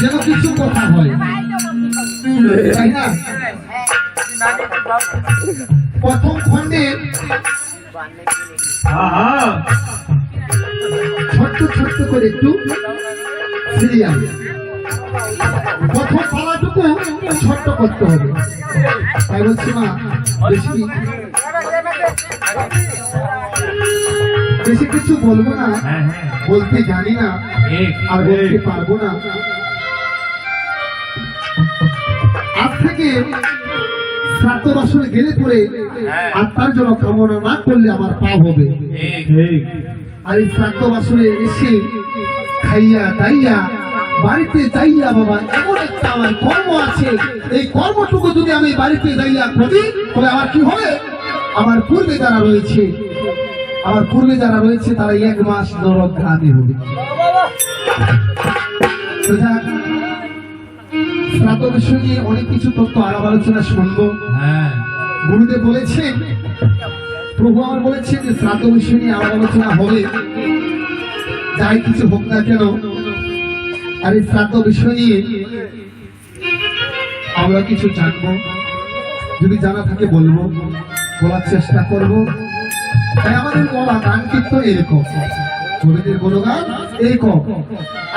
যেন কিছু কথা হয় তাই না? প্রথম খণ্ডে ছোট্ট ছোট্ট করে একটু সিরিয়াল প্রথম পালাটুকু ছোট্ট করতে হবে। তাই বলছি মা বেশি বেশি কিছু বলব না। হ্যাঁ হ্যাঁ। বলতে জানি না আর বলতে পারব না। থেকে শ্রাদ্ধ বাসনে গেলে পরে আত্মার জন্য কামনা না করলে আমার পাপ হবে। আর এই শ্রাদ্ধ বাসনে এসে খাইয়া দাইয়া বাড়িতে যাইয়া বাবা এমন একটা আমার কর্ম আছে। এই কর্মটুকু যদি আমি বাড়িতে যাইয়া করি তবে আমার কি হবে? আমার পূর্বে যারা রয়েছে আমার পূর্বে যারা রয়েছে তারা এক মাস নরক গ্রামে হবে। যাক, বিষয় নিয়ে অনেক কিছু তথ্য আলাপ আলোচনা শুনব। হ্যাঁ। গুরুদেব বলেছেন প্রভু আমার বলেছেন যে শ্রাদ্ধ বিষয় নিয়ে আলাপ আলোচনা হবে। যাই কিছু হোক না কেন আর এই শ্রাদ্ধ বিষয় নিয়ে আমরা কিছু জানব। যদি জানা থাকে বলব বলার চেষ্টা করব। তাই আমাদের বলা গান কীর্তন এরকম। কবিদের গুণগান এরকম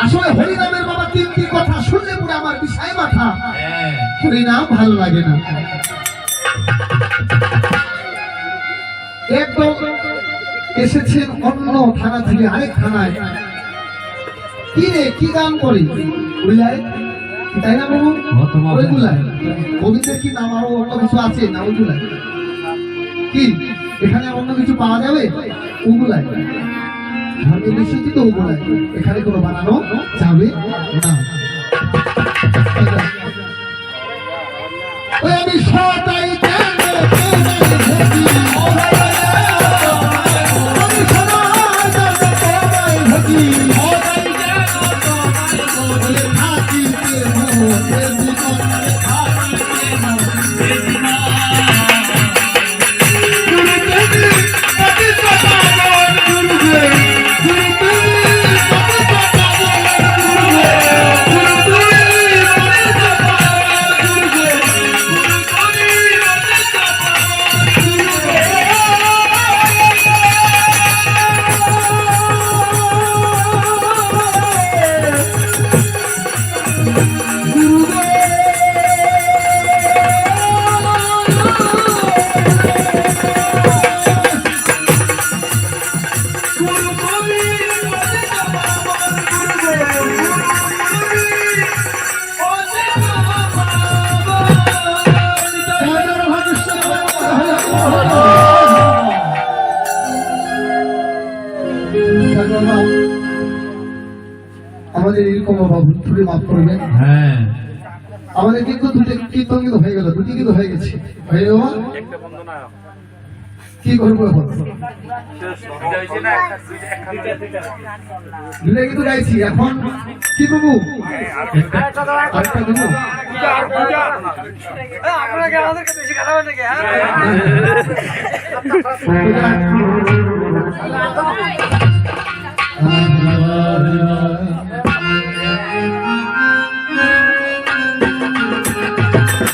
আসলে হরিনামের বাবা তিনটি কথা শুনলে পরে আমার বিষয় মাথা। হ্যাঁ। হরিনাম ভালো লাগে না। একদম এসেছেন অন্য থানা থেকে আরেক থানায়। কি রে কি গান করে? বুঝলাই তাই না বাবু ওইগুলাই গোবিন্দের কি নাম আরও অন্য কিছু আছে? না ওইগুলাই কি? এখানে অন্য কিছু পাওয়া যাবে? ওগুলাই ধর্মে বেশি তো ওগুলাই এখানে কোনো বানানো যাবে না। ওই আমি সদাই মাফ করবেন। হ্যাঁ। আমাদের কিন্তু দুটো কীর্তন কিন্তু হয়ে গেল দুটি কিন্তু হয়ে গেছে। হয়ে যাওয়া কি করব এখন? দুটা কিন্তু গাইছি এখন কি করব? আরেকটা দেবো? আপনাকে আমাদেরকে বেশি